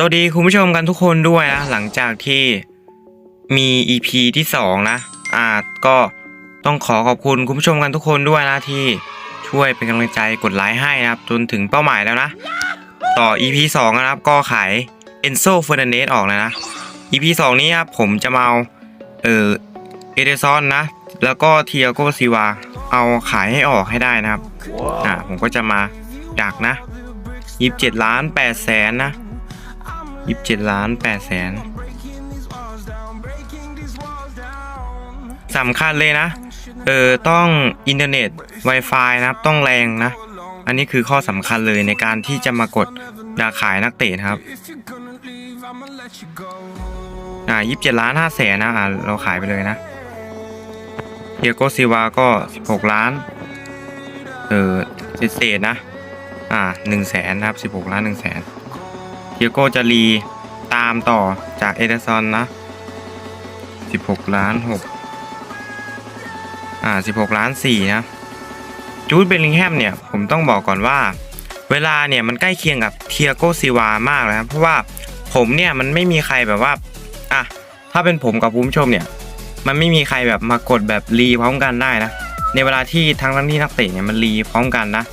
สวัสดีคุณผู้ชมกันทุกคนด้วยนะหลังจากที่มี EP ที่ 2 นะอ่าก็ต้องขอขอบคุณคุณผู้ชมกันทุกคนด้วยนะที่ช่วยเป็นกำลังใจกดไลค์ให้นะครับ จนถึงเป้าหมายแล้วนะ ต่อ EP 2 นะครับก็ขาย Enzo Fernandez ออกแล้วนะ EP 2 นี้ครับผมจะมาเอาเออเอเดซอนนะ แล้วก็เทียโกซิวาเอาขายให้ออกให้ได้นะครับอ่าผมก็จะมาดักนะ 27 ล้าน8แสนนะ ยี่สิบเจ็ดล้านแปดแสนสำคัญเลยนะ เออ ต้องอินเทอร์เน็ต Wi-Fi นะครับต้องแรงนะ อันนี้คือข้อสำคัญเลยในการที่จะมากดดาขายนักเตะครับ อ่ายี่สิบเจ็ดล้านห้าแสนนะ อ่า เราขายไปเลยนะเดียโกซิวาก็สิบหกล้าน เออเศษนะ อ่าหนึ่งแสนนะครับสิบหกล้านหนึ่งแสน เทียโกจะรีตามต่อจากเอเดซอนนะ 16 ล้าน 6 อ่า 16 ล้าน 4 นะ จูดเบลลิงแฮมเนี่ย ผมต้องบอกก่อนว่า เวลาเนี่ย มันใกล้เคียงกับเทียโกซิวามากเลยครับ เพราะว่าผมเนี่ย มันไม่มีใครแบบว่า อะ ถ้าเป็นผมกับผู้ชมเนี่ย มันไม่มีใครแบบมากดแบบรีพร้อมกันได้นะ ในเวลาที่ทั้งทั้งที่นักเตะเนี่ยมันรีพร้อมกันนะ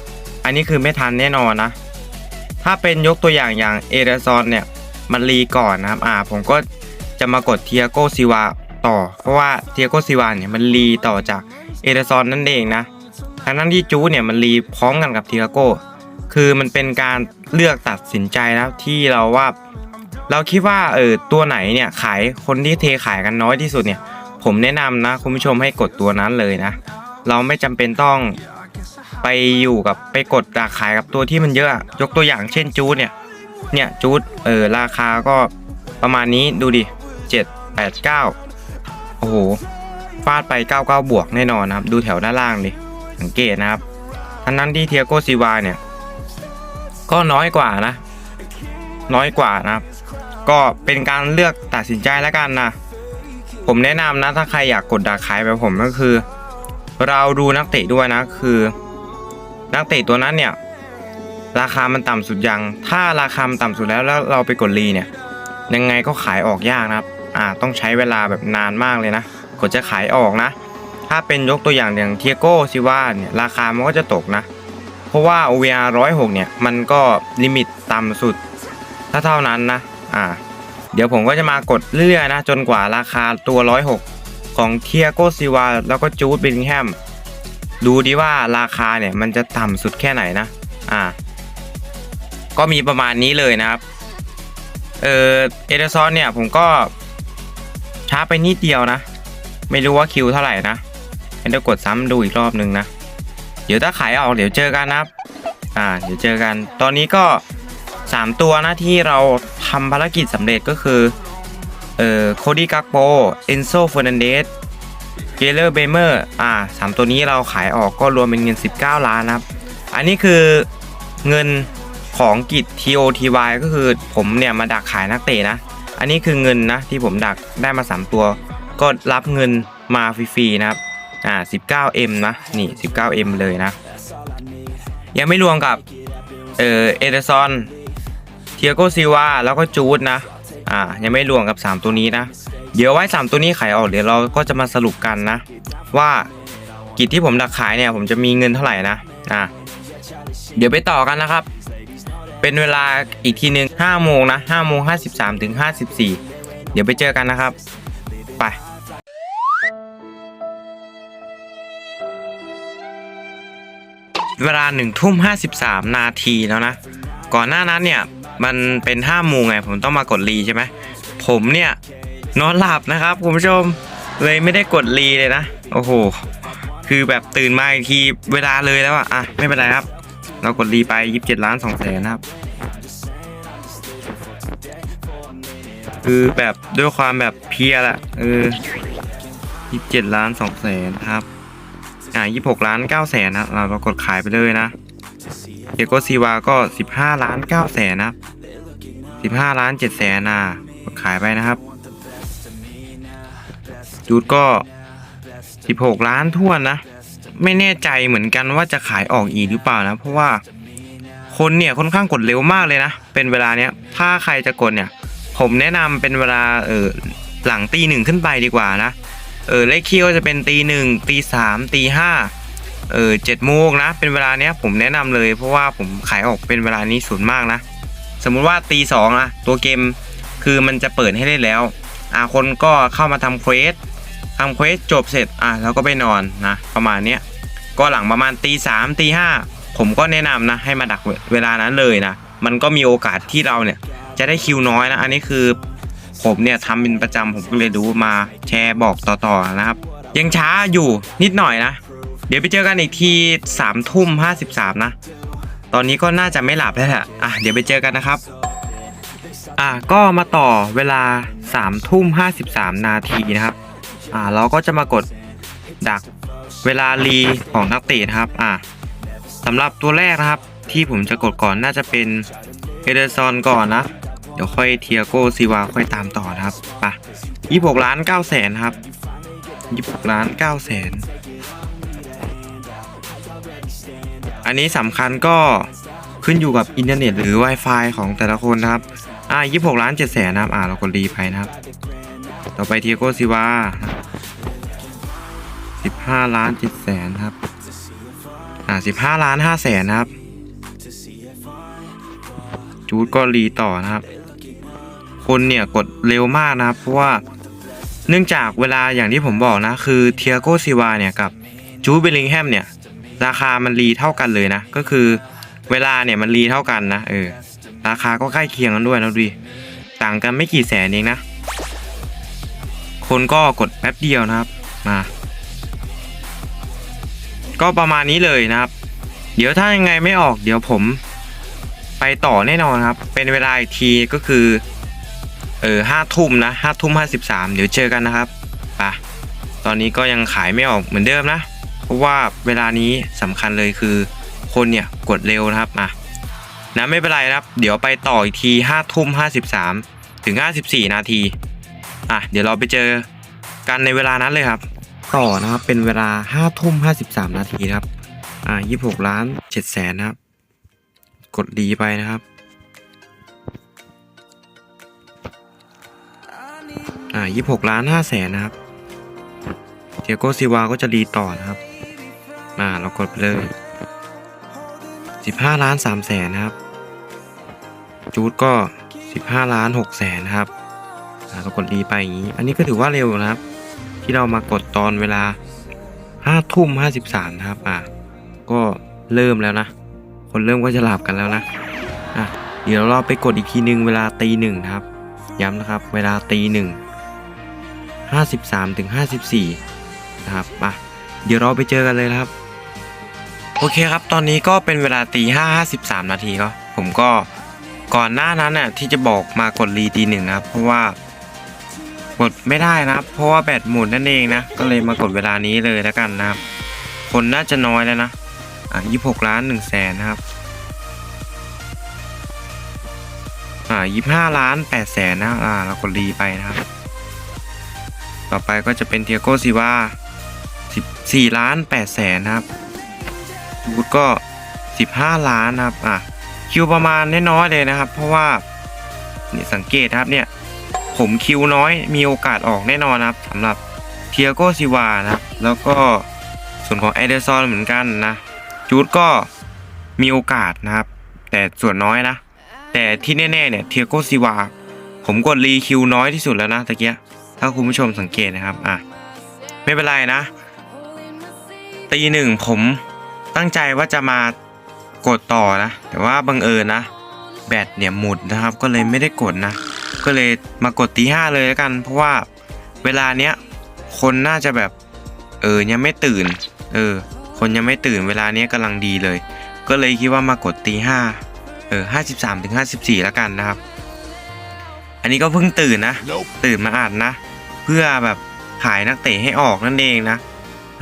อันนี้คือไม่ทันแน่นอนนะ ถ้าเป็นยกตัวอย่างอย่างเอเดซอนเนี่ยมันรีก่อนนะครับอ่าผมก็จะมากดเทียโกซิวาต่อ เพราะว่าเทียโกซิวาเนี่ยมันรีต่อจากเอเดซอนนั่นเองนะทั้งนั้นที่จูเนี่ยมันรีพร้อมกันกับเทียโกคือมันเป็นการเลือกตัดสินใจนะที่เราว่า เราคิดว่าเออตัวไหนเนี่ยขายคนที่เทขายกันน้อยที่สุดเนี่ย ผมแนะนำนะคุณผู้ชมให้กดตัวนั้นเลยนะ เราไม่จำเป็นต้อง ไปอยู่กับไปกดราขายกับตัวที่มันเยอะ ยกตัวอย่างเช่นจูดเนี่ย เนี่ยจูดเออราคาก็ประมาณนี้ดูดิเจ็ดแปดเก้าโอ้โหฟาดไป 99 บวกแน่นอนนะครับ ดูแถวด้านล่างดิสังเกตนะครับทั้งนั้นที่เทียโกซีวาเนี่ย ก็น้อยกว่านะ น้อยกว่านะครับ ก็เป็นการเลือกตัดสินใจแล้วกันนะ ผมแนะนำนะถ้าใครอยากกดดักขายแบบผมก็คือ เราดูนักเตะด้วยนะคือ นักเตะตัวนั้นเนี่ย ราคามันต่ำสุดยัง ถ้าราคามันต่ำสุดแล้วแล้วเราไปกดรีเนี่ย ยังไงก็ขายออกยากนะครับ อ่า ต้องใช้เวลาแบบนานมากเลยนะกว่าจะขายออกนะ ถ้าเป็นยกตัวอย่างอย่างเทียโก้ซิว่าเนี่ยราคามันก็จะตกนะ เพราะว่า OVR 106เนี่ย มันก็ลิมิตต่ำสุด ถ้าเท่านั้นนะ อ่า เดี๋ยวผมก็จะมากดเรื่อยๆนะ จนกว่าราคาตัว 106 ของเทียโกซิวาแล้วก็จูดบิลลิงแฮม ดูดีว่าราคาเนี่ยมันจะต่ำสุดแค่ไหนนะ อ่า ก็มีประมาณนี้เลยนะครับ เออเอเดซอนเนี่ยผมก็ช้าไปนิดเดียวนะ ไม่รู้ว่าคิวเท่าไหร่นะให้เรากดซ้ำดูอีกรอบนึงนะ เดี๋ยวถ้าขายออกเดี๋ยวเจอกันนะครับ อ่า เดี๋ยวเจอกัน ตอนนี้ก็ 3 ตัวนะที่เราทำภารกิจสำเร็จก็คือ เอ่อ โคดี้กักโปเอนโซเฟอร์นันเดส เกเลอร์เบเมอร์อ่าสามตัวนี้เราขายออกก็รวมเป็นเงิน 19 ล้านนะครับ อันนี้คือเงินของกิจ TOTY ก็คือผมเนี่ยมาดักขายนักเตะนะ อันนี้คือเงินนะที่ผมดักได้มา 3 ตัว ก็รับเงินมาฟรีๆนะครับอ่า 19M นะ นี่ 19M เลยนะ ยังไม่รวมกับเออเอเดซอนเทียโกซิวาแล้วก็จูดนะ อ่า ยังไม่รวมกับ 3 ตัวนี้นะ เดี๋ยวไว้ 3 ตัวนี้ขายออกเดี๋ยวเราก็จะมาสรุปกันนะ ว่ากิจที่ผมดักขายเนี่ยผมจะมีเงินเท่าไหร่นะอ่าเดี๋ยวไปต่อกันนะครับ เป็นเวลาอีกทีหนึ่ง5โมงนะ5โมง53ถึง54 เดี๋ยวไปเจอกันนะครับ ไปเวลา1ทุ่ม53 นาทีแล้วนะ ก่อนหน้านั้นเนี่ย มันเป็น5โมงไง ผมต้องมากดรีใช่ไหม ผมเนี่ย นอนหลับนะครับคุณผู้ชมเลยไม่ได้กดรีเลยนะ โอ้โห คือแบบตื่นมาอีกทีเวลาเลยแล้วอะอะไม่เป็นไรครับ เรากดรีไป 27 ล้าน2แสนนะครับ คือแบบด้วยความแบบเพลียละเออ27 ล้าน2แสนครับ อ่า26 ล้าน9แสนนะเราเรากดขายไปเลยนะเดโกซีวาก็ 15 ล้าน9แสนนะครับ15 ล้าน7แสนนะกดขายไปนะครับ จูดก็ 16 ล้านท่วนนะ ไม่แน่ใจเหมือนกันว่าจะขายออกอีกหรือเปล่านะ เพราะว่าคนเนี่ยค่อนข้างกดเร็วมากเลยนะ เป็นเวลาเนี้ย ถ้าใครจะกดเนี่ย ผมแนะนำเป็นเวลาเออหลังตีหนึ่งขึ้นไปดีกว่านะ เออเลขคี่ก็จะเป็นตีหนึ่งตีสามตีห้าเออเจ็ดโมงนะ เป็นเวลาเนี้ยผมแนะนำเลยเพราะว่าผมขายออกเป็นเวลานี้ส่วนมากนะ สมมุติว่าตีสองอะตัวเกมคือมันจะเปิดให้เล่นแล้วอาคนก็เข้ามาทำเควส ทำเควสจบเสร็จอะแล้วก็ไปนอนนะประมาณเนี้ยก็หลังประมาณตีสามตีห้าผมก็แนะนำนะให้มาดักเวลานั้นเลยนะมันก็มีโอกาสที่เราเนี่ยจะได้คิวน้อยนะอันนี้คือผมเนี่ยทำเป็นประจำผมก็เลยรู้มาแชร์บอกต่อๆนะครับ ยังช้าอยู่นิดหน่อยนะ เดี๋ยวไปเจอกันอีกทีสามทุ่มห้าสิบสามนะ ตอนนี้ก็น่าจะไม่หลับแล้วแหละอะเดี๋ยวไปเจอกันนะครับ อะก็มาต่อเวลา3ามทุ่มห้าสิบสามนาทีนะครับ อ่าเราก็จะมากดดักเวลารีของนักเตะนะครับอ่าสำหรับตัวแรกนะครับ ที่ผมจะกดก่อนน่าจะเป็นเอเดอร์ซอนก่อนนะ เดี๋ยวค่อยเทียโกซีวาค่อยตามต่อนะครับไปยี่หกล้านเก้าแสนครับยี่หกล้านเก้าแสนอันนี้สำคัญก็ขึ้นอยู่กับอินเทอร์เน็ตหรือ Wi-Fi ของแต่ละคนนะครับ อ่ายี่หกล้านเจ็ดแสนนะครับ อ่าเรากดรีไปนะครับ ต่อไปเทียโกซิวา ห้าล้านเจ็ดแสนครับ อ่าสิบห้าล้านห้าแสนนะครับ จูดก็รีต่อนะครับ คนเนี่ยกดเร็วมากนะครับ เพราะว่าเนื่องจากเวลาอย่างที่ผมบอกนะ คือเทียโกซิวาเนี่ยกับจูดเบลลิงแฮมเนี่ย ราคามันรีเท่ากันเลยนะ ก็คือเวลาเนี่ยมันรีเท่ากันนะเออราคาก็ใกล้เคียงกันด้วยนะดูดิต่างกันไม่กี่แสนเองนะ คนก็กดแป๊บเดียวนะครับมา ก็ประมาณนี้เลยนะครับ เดี๋ยวถ้ายังไงไม่ออกเดี๋ยวผมไปต่อแน่นอนครับ เป็นเวลาอีกทีก็คือเออห้าทุ่มนะห้าทุ่มห้าสิบสามเดี๋ยวเจอกันนะครับปะตอนนี้ก็ยังขายไม่ออกเหมือนเดิมนะ เพราะว่าเวลานี้สำคัญเลยคือคนเนี่ยกดเร็วนะครับมานะไม่เป็นไรนะครับ เดี๋ยวไปต่ออีกทีห้าทุ่มห้าสิบสามถึงห้าสิบสี่นาทีอะเดี๋ยวเราไปเจอกันในเวลานั้นเลยครับ ต่อนะครับ เป็นเวลาห้าทุ่มห้าสิบสามนาทีครับ อ่ายี่หกล้านเจ็ดแสนนะครับ กดดีไปนะครับ อ่ายี่หกล้านห้าแสนนะครับเทียโกซิวาก็จะรีต่อนะครับ อ่า เรากดไปเลยสิบห้าล้านสามแสนนะครับ จูดก็สิบห้าล้านหกแสนนะครับ อ่า เรากดรีไปอย่างนี้ อันนี้ก็ถือว่าเร็วนะครับ ที่เรามากดตอนเวลาห้าทุ่มห้าสิบสามนะครับอ่าก็เริ่มแล้วนะ คนเริ่มก็จะหลับกันแล้วนะอะเดี๋ยวเราไปกดอีกทีหนึ่งเวลาตีหนึ่งนะครับ ย้ำนะครับ เวลาตีหนึ่งห้าสิบสามถึงห้าสิบสี่นะครับอะเดี๋ยวเราไปเจอกันเลยครับ โอเคครับ ตอนนี้ก็เป็นเวลาตีห้าห้าสิบสามนาทีก็ผมก็ก่อนหน้านั้นน่ะที่จะบอกมากดรีตีหนึ่งนะครับ เพราะว่า กดไม่ได้นะครับ เพราะว่าแบตหมดนั่นเองนะ ก็เลยมากดเวลานี้เลยแล้วกันนะครับ คนน่าจะน้อยแล้วนะ อะยี่หกล้านหนึ่งแสนนะครับ อ่ายี่ห้าล้านแปดแสนนะ อ่า เรากดรีไปนะครับ ต่อไปก็จะเป็นเทียโกซิวาสิบสี่ล้านแปดแสนนะครับบูธก็15ล้านนะครับ อะ คิวประมาณน้อยๆเลยนะครับ เพราะว่าเนี่ยสังเกตครับเนี่ย ผมคิวน้อยมีโอกาสออกแน่นอนนะครับสำหรับเทียโกซิวานะครับแล้วก็ส่วนของเอเดอร์ซอนเหมือนกันนะจูดก็มีโอกาสนะครับ แต่ส่วนน้อยนะ แต่ที่แน่ๆเนี่ยเทียโกซิวาผมกดรีคิวน้อยที่สุดแล้วนะตะเกียถ้าคุณผู้ชมสังเกตนะครับอะไม่เป็นไรนะตีหนึ่งผมตั้งใจว่าจะมากดต่อนะ แต่ว่าบังเอิญนะ แบตเนี่ยหมดนะครับ ก็เลยไม่ได้กดนะก็เลยมากดตีห้าเลยแล้วกัน เพราะว่าเวลาเนี้ยคนน่าจะแบบ เออยังไม่ตื่น เออ คนยังไม่ตื่นเวลาเนี้ยกำลังดีเลย ก็เลยคิดว่ามากดตีห้าเออห้าสิบสามถึงห้าสิบสี่แล้วกันนะครับ อันนี้ก็เพิ่งตื่นนะ ตื่นมาอ่านนะ เพื่อแบบขายนักเตะให้ออกนั่นเองนะ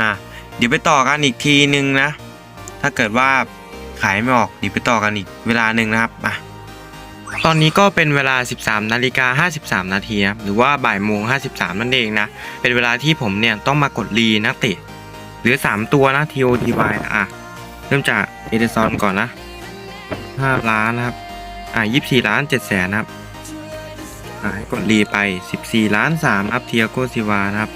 อะเดี๋ยวไปต่อกันอีกทีนึงนะ ถ้าเกิดว่าขายไม่ออกเดี๋ยวไปต่อกันอีกเวลาหนึ่งนะครับอะ ตอนนี้ก็เป็นเวลา 13นาฬิกา53 นาทีนะหรือว่าบ่ายโมง 53 นั่นเองนะ เป็นเวลาที่ผมเนี่ยต้องมากดรีนักเตะหลือ 3 ตัวนะ TOTY อะ เริ่มจากเอเดซอนก่อนนะ 5 ล้านนะครับ อ่า24 ล้าน7แสนนะครับ อ่าให้กดรีไป 14 ล้าน3นะครับเทียโกซิวานะครับ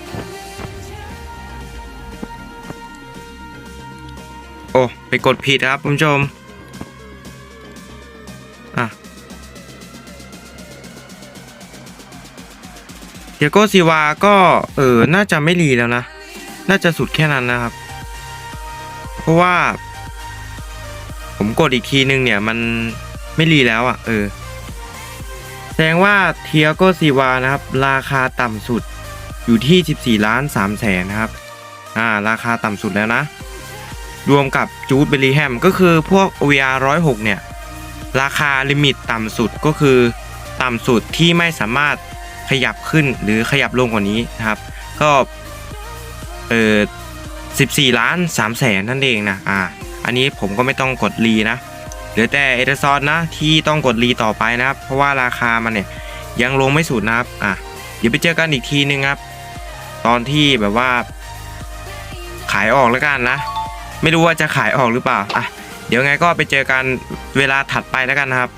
โอ้ ไปกดผิดครับคุณผู้ชม เทียโกซิวาก็เออน่าจะไม่รีแล้วนะ น่าจะสุดแค่นั้นนะครับ เพราะว่า ผมกดอีกทีนึงเนี่ยมันไม่รีแล้วอะ เออ แสดงว่าเทียโกซีวานะครับ ราคาต่ำสุดอยู่ที่ 14 ล้าน3แสนนะครับ อ่า ราคาต่ำสุดแล้วนะ รวมกับจูดเบลลิแฮมก็คือพวก OVR 106 เนี่ย ราคาลิมิตต่ำสุดก็คือ ต่ำสุดที่ไม่สามารถ ขยับขึ้นหรือขยับลงกว่านี้นะครับ ก็เออ14 ล้าน3แสนนั่นเองนะอ่าอันนี้ผมก็ไม่ต้องกดรีนะเหลือแต่เอเดซอนนะที่ต้องกดรีต่อไปนะครับ เพราะว่าราคามันเนี่ยยังลงไม่สุดนะครับอะเดี๋ยวไปเจอกันอีกทีนึงครับ ตอนที่แบบว่า ขายออกแล้วกันนะ ไม่รู้ว่าจะขายออกหรือเปล่าอะเดี๋ยวไงก็ไปเจอกันเวลาถัดไปแล้วกันนะครับ